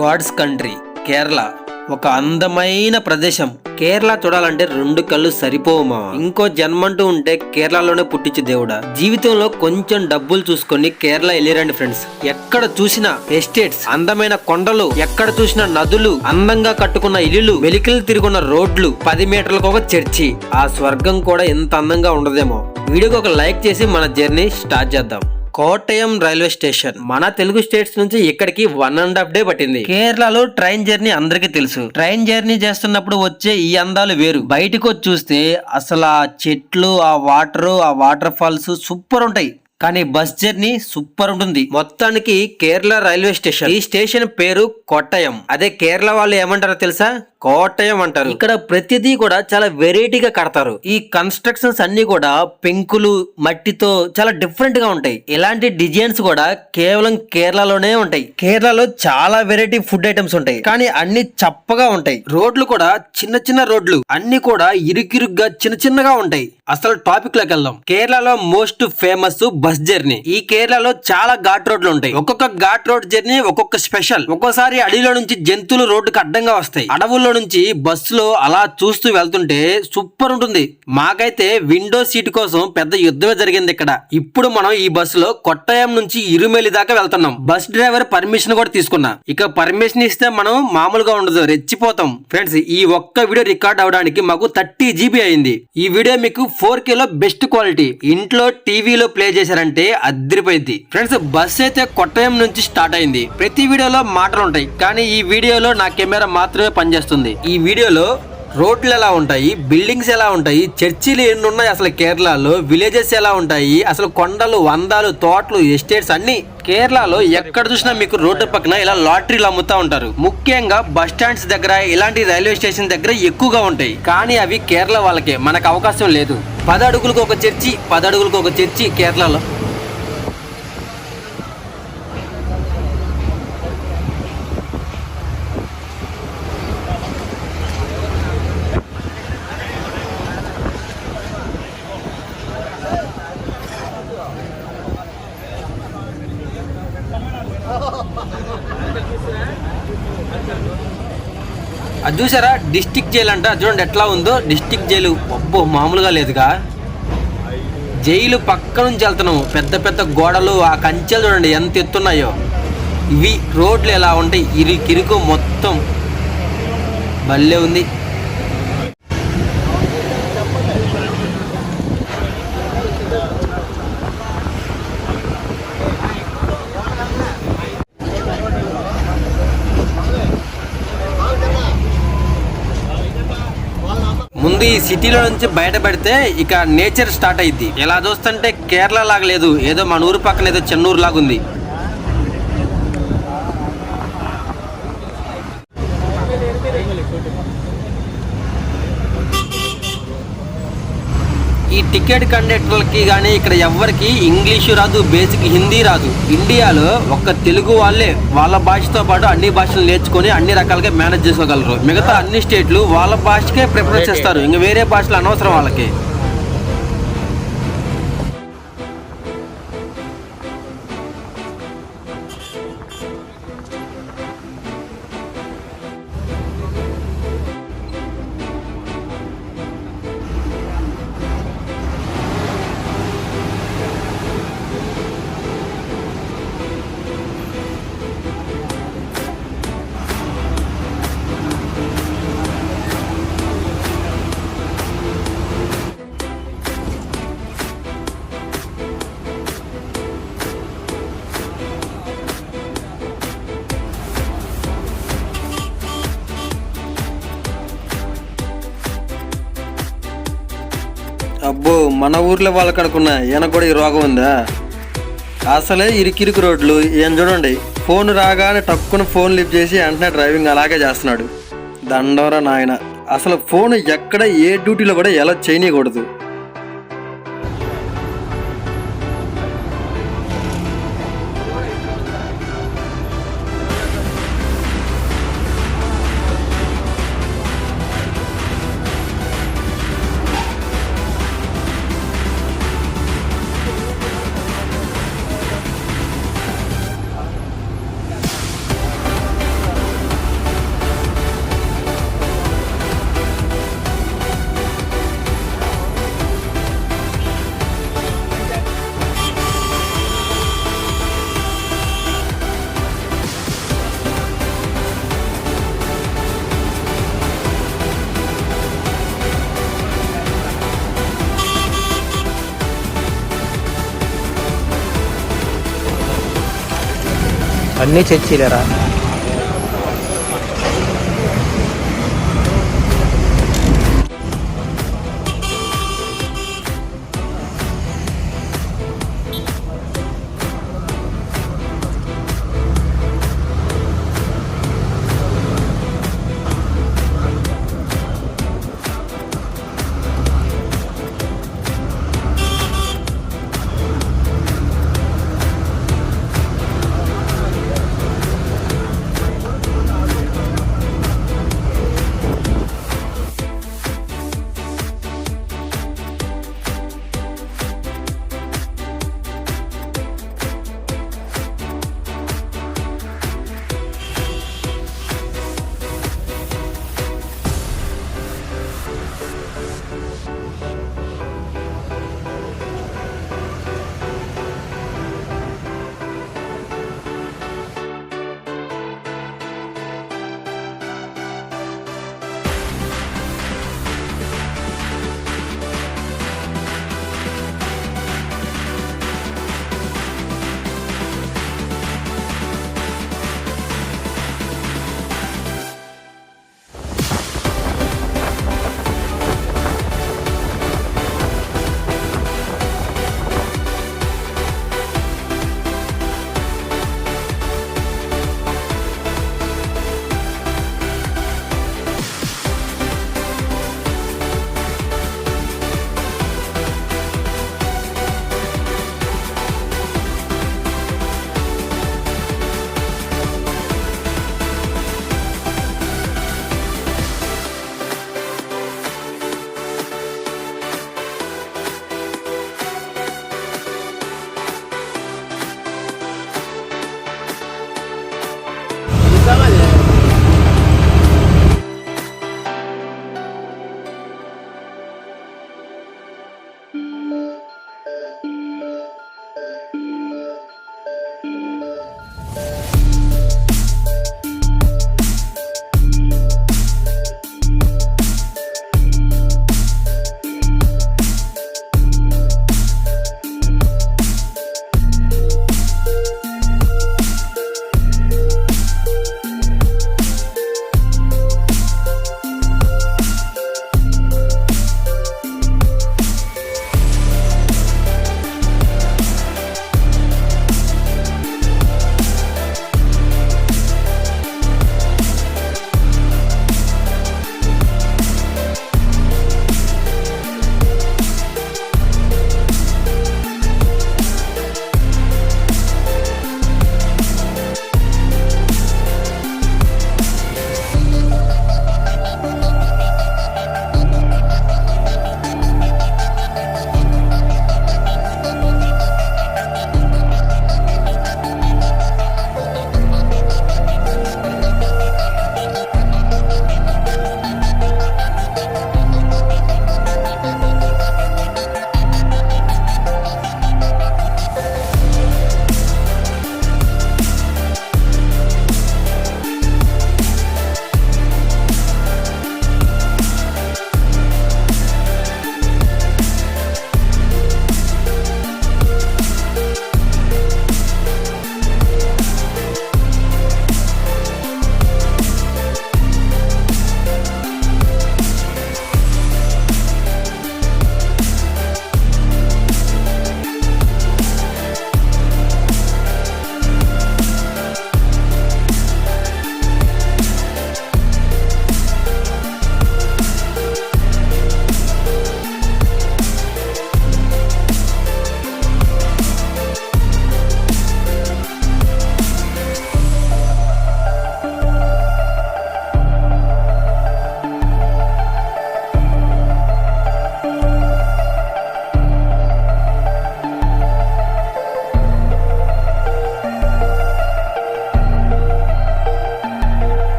God's country Kerala. ఒక అందమైన ప్రదేశం. కేరళ చూడాలంటే రెండు కళ్ళు సరిపోవుమా ఇంకో జన్మంటూ ఉంటే కేరళలోనే పుట్టించే దేవుడా. జీవితంలో కొంచెం డబ్బులు చూసుకొని కేరళ వెళ్ళిరండి ఫ్రెండ్స్. ఎక్కడ చూసినా ఎస్టేట్స్ అందమైన కొండలు ఎక్కడ చూసినా నదులు అందంగా కట్టుకున్న ఇల్లులు వెలికలు తిరుగున్న రోడ్లు పది మీటర్లకు ఒక చర్చి. ఆ స్వర్గం కూడా ఎంత అందంగా ఉండదేమో. వీడియోకి ఒక లైక్ చేసి మన జర్నీ స్టార్ట్ చేద్దాం. Kottayam railway station. మన తెలుగు స్టేట్స్ నుంచి ఇక్కడికి వన్ అండ్ హాఫ్ డే పట్టింది. కేరళలో ట్రైన్ జర్నీ అందరికీ తెలుసు. ట్రైన్ జర్నీ చేస్తున్నప్పుడు వచ్చే ఈ అందాలు వేరు. బయటకు వచ్చి చూస్తే అసలు ఆ చెట్లు ఆ వాటర్ ఆ వాటర్ ఫాల్స్ సూపర్ ఉంటాయి. కానీ బస్ జర్నీ సూపర్ ఉంటుంది. మొత్తానికి కేరళ రైల్వే స్టేషన్. ఈ స్టేషన్ పేరు కొట్టయం అదే కేరళ వాళ్ళు ఏమంటారో తెలుసా? కోటయం అంటారు. ఇక్కడ ప్రతిదీ కూడా చాలా వెరైటీగా కడతారు. ఈ కన్స్ట్రక్షన్స్ అన్ని కూడా పెంకులు మట్టితో చాలా డిఫరెంట్గా ఉంటాయి. ఇలాంటి డిజైన్స్ కూడా కేవలం కేరళలోనే ఉంటాయి. కేరళలో చాలా వెరైటీ ఫుడ్ ఐటమ్స్ ఉంటాయి. కానీ అన్ని చప్పగా ఉంటాయి. రోడ్లు కూడా చిన్న చిన్న రోడ్లు. అన్ని కూడా ఇరుకిరుగ్గా చిన్న చిన్నగా ఉంటాయి. అసలు టాపిక్లోకి వెళ్దాం. కేరళలో మోస్ట్ ఫేమస్ బస్ జర్నీ. ఈ కేరళలో చాలా ఘాట్ రోడ్లు ఉంటాయి. ఒక్కొక్క ఘాట్ రోడ్ జర్నీ ఒక్కొక్క స్పెషల్. ఒక్కోసారి అడవిలో నుంచి జంతువులు రోడ్డుకు అడ్డంగా వస్తాయి. అడవుల్లో నుంచి బస్సులో అలా చూస్తూ వెళ్తుంటే సూపర్ ఉంటుంది. మాకైతే విండో సీట్ కోసం పెద్ద యుద్ధమే జరిగింది ఇక్కడ. ఇప్పుడు మనం ఈ బస్సులో కొట్టాయం నుంచి ఇరుమెలి దాకా వెళ్తున్నాం. బస్ డ్రైవర్ పర్మిషన్ కూడా తీసుకున్నా. ఇక పర్మిషన్ ఇస్తే మనం మామూలుగా ఉండదు. రెచ్చిపోతాం. ఫ్రెండ్స్ ఈ ఒక్క వీడియో రికార్డ్ అవడానికి మాకు థర్టీ జీబీ అయింది. ఈ వీడియో మీకు ఫోర్లో బెస్ట్ క్వాలిటీ. ఇంట్లో టీవీలో ప్లే చేశారంటే అద్దరిపోయింది ఫ్రెండ్స్ బస్ అయితే కొట్టయం నుంచి స్టార్ట్ అయింది. ప్రతి వీడియోలో మాటలు ఉంటాయి కానీ ఈ వీడియోలో నా కెమెరా మాత్రమే పనిచేస్తుంది. ఈ వీడియోలో రోడ్లు ఎలా ఉంటాయి బిల్డింగ్స్ ఎలా ఉంటాయి చర్చిలు ఎన్ని ఉన్నాయి అసలు కేరళలో విలేజెస్ ఎలా ఉంటాయి అసలు కొండలు వందాలు తోటలు ఎస్టేట్స్ అన్ని కేరళలో ఎక్కడ చూసినా మీకు రోడ్డు పక్కన ఇలా లాటరీలు అమ్ముతా ఉంటారు. ముఖ్యంగా బస్ స్టాండ్స్ దగ్గర ఇలాంటి రైల్వే స్టేషన్ దగ్గర ఎక్కువగా ఉంటాయి. కానీ అవి కేరళ వాళ్ళకే మనకు అవకాశం లేదు. పదడుగులకు ఒక చర్చి పదడుగులకు ఒక చర్చి కేరళలో. అది చూసారా? డిస్టిక్ జైలు అంట. చూడండి ఎట్లా ఉందో. District jail. అబ్బో మామూలుగా లేదుగా. జైలు పక్క నుంచి వెళ్తున్నాము. పెద్ద పెద్ద గోడలు ఆ కంచెలు చూడండి ఎంత ఎత్తున్నాయో. ఇవి రోడ్లు ఎలా ఉంటాయి? ఇరుకిరుకు మొత్తం భలే ఉంది. ముందు ఈ సిటీలో నుంచి బయటపడితే ఇక నేచర్ స్టార్ట్ అయింది ఎలా చూస్తుంటే కేరళ లాగా లేదు. ఏదో మన ఊరు పక్కన ఏదో చెన్నూరు లాగా ఉంది ఈ టికెట్ కండక్టర్లకి కానీ ఇక్కడ ఎవ్వరికి ఇంగ్లీషు రాదు బేసిక్ హిందీ రాదు. ఇండియాలో ఒక్క తెలుగు వాళ్ళే వాళ్ళ భాషతో పాటు అన్ని భాషలు నేర్చుకొని అన్ని రకాలుగా మేనేజ్ చేసుకోగలరు. మిగతా అన్ని స్టేట్లు వాళ్ళ భాషకే ప్రిఫరెన్స్ ఇస్తారు. ఇంకా వేరే భాషలు అనవసరం వాళ్ళకి. అబ్బో మన ఊర్లో వాళ్ళ అనుకున్నా ఈయన కూడా ఈ రోగం ఉందా? అసలే ఇరికిరికి రోడ్లు. ఈయన చూడండి ఫోన్ రాగానే టక్కున ఫోన్ లిఫ్ట్ చేసి వెంటనే డ్రైవింగ్ అలాగే చేస్తున్నాడు. దండవరా నాయన అసలు ఫోన్ ఎక్కడ ఏ డ్యూటీలో కూడా ఎలా చేయనీయకూడదు. అన్ని చర్చిలేరా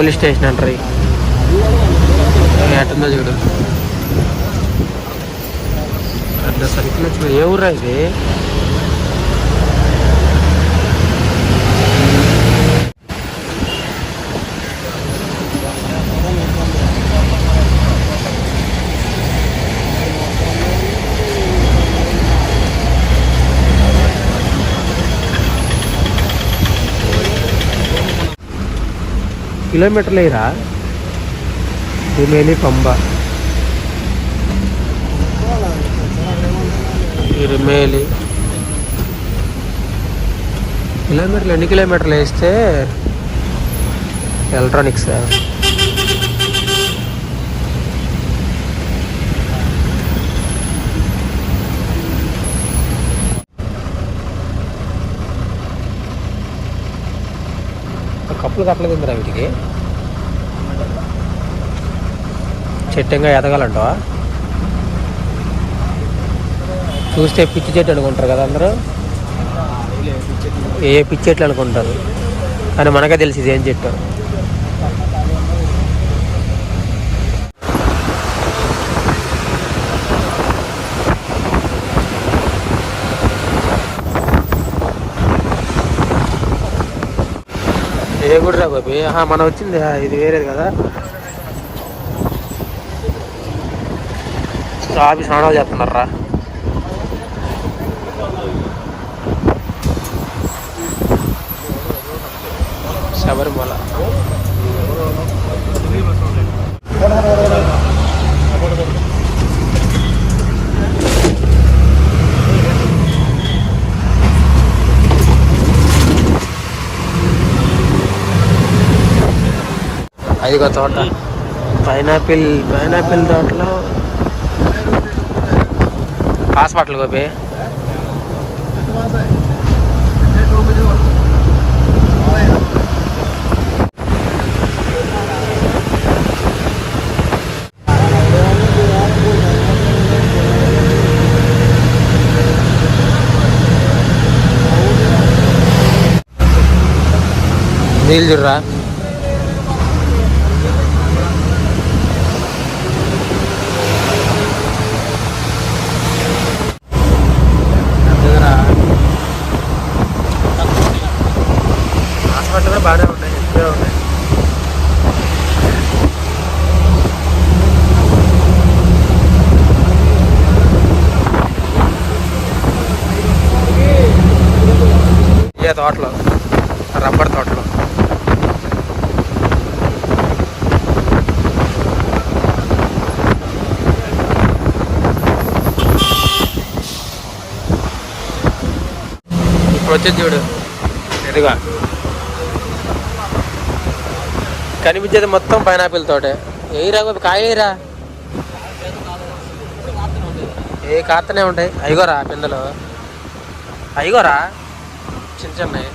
పోలీస్ స్టేషన్ అంటారు ఎట్టుందో చూడు. పెద్ద సర్కిల్ వచ్చి ఏ ఊరా ఇది? కిలోమీటర్లు లేరా రిమేలి పంబ. ఈ కిలోమీటర్లు ఎన్ని కిలోమీటర్లు వేస్తే ఎలక్ట్రానిక్స్ కప్పులు కట్టలేదురా వీటికి. చెట్టంగా ఎదగాలంటావా? చూస్తే పిచ్చి చెట్టు అనుకుంటారు కదా అందరూ. ఏ పిచ్చి చెట్లు అనుకుంటారు? కానీ మనకే తెలిసి ఇదేం ఏం చెట్టు. ఏ గుడి రా బాబీ. ఆహా, మనం వచ్చింది. ఇది వేరేది కదా. ఆఫీస్ స్నానాలు చేస్తున్నారా? శబరిమల. ఐదుగో తోట. పైనాపిల్ పైనాపిల్ తోటలో హాస్పిటల్ గోపి. నీళ్ళు చూడరా హాస్పిటల్ కూడా బాగానే ఉన్నాయి ఎక్కువే ఉన్నాయి ఏ తోటలో రబ్బర్ తోటలో. ఇప్పుడు వచ్చేది చూడు ఎదుగా కనిపించేది మొత్తం పైనాపిల్ తోటే. ఏ రా కాయరా ఏ కాస్తనే ఉంటాయి. అయిగోరా పిందెలు. అయిగోరా చిన్న చిన్నవి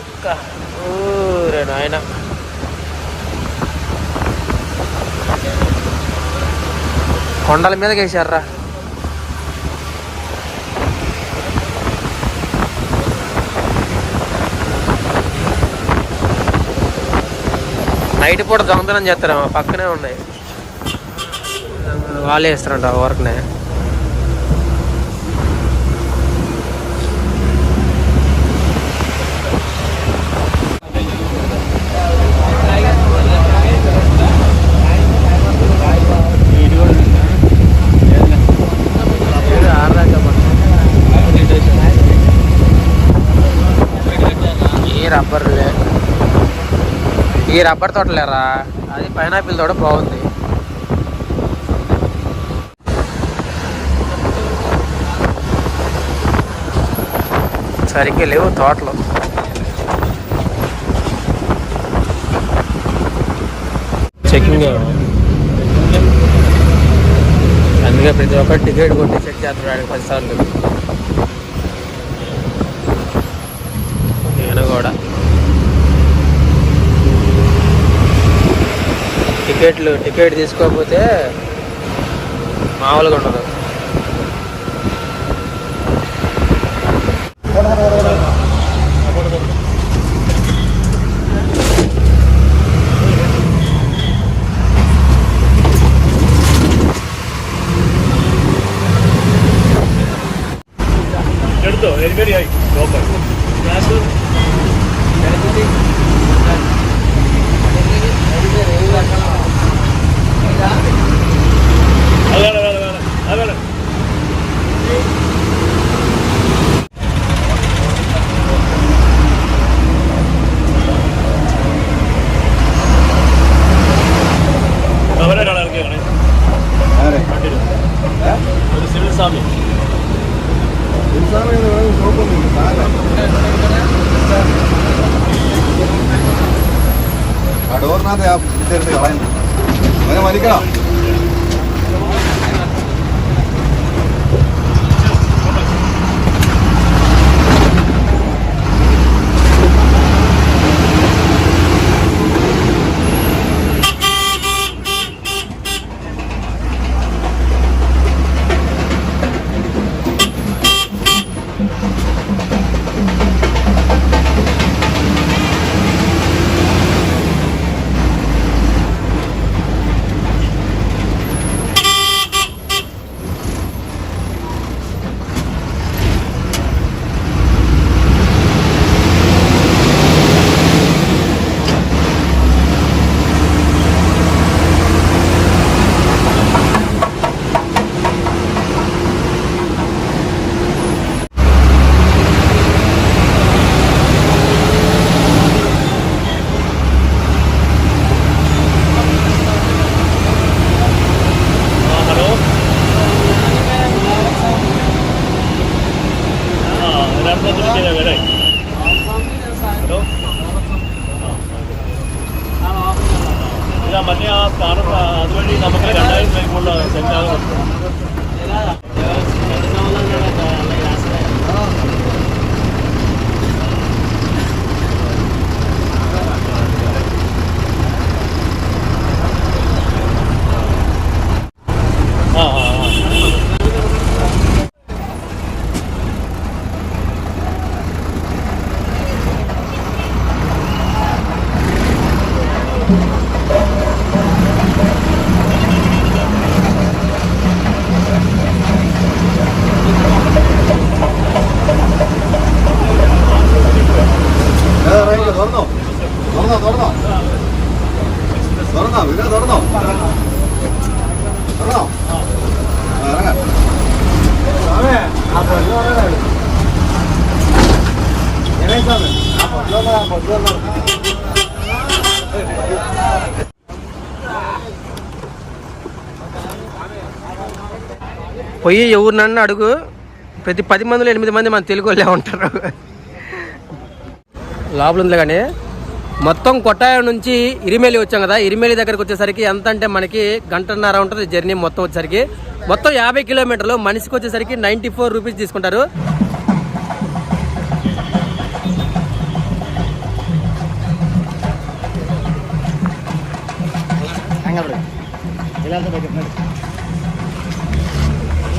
అక్క, ఊరే నాయన కొండల మీదకి వేసారా నైట్ పూట దొంగతనం చేస్తారు పక్కనే ఉన్నాయి వాళ్ళే వేస్తారంట వర్క్నే రబ్బర్లే. ఈ రబ్బర్ తోటలేరా? అది పైనాపిల్ తోట బాగుంది. సరిగ్గా లేవు తోటలు. చెకింగ్ అందుకే ప్రతి ఒక్కరు టికెట్ కొట్టి చెక్ చేస్తున్నాడు పది సార్లు నేను కూడా టికెట్లు టికెట్ తీసుకోకపోతే మామూలుగా ఉండదు. എടുത്ത് കളയുന്നു അങ്ങനെ മരിക്കണം. పోయి ఎవరినన్నా అడుగు. ప్రతి పది మందిలో ఎనిమిది మంది మన తెలుగు వాళ్ళే ఉంటారు. లోపల ఉంది కానీ మొత్తం కొట్టాయ నుంచి ఇరిమేలి వచ్చాం కదా. ఇరిమేలి దగ్గరకు వచ్చేసరికి ఎంత అంటే మనకి గంటన్నర ఉంటుంది జర్నీ మొత్తం వచ్చేసరికి. మొత్తం యాభై కిలోమీటర్లు మనిషికి వచ్చేసరికి నైంటీ ఫోర్ రూపీస్ తీసుకుంటారు.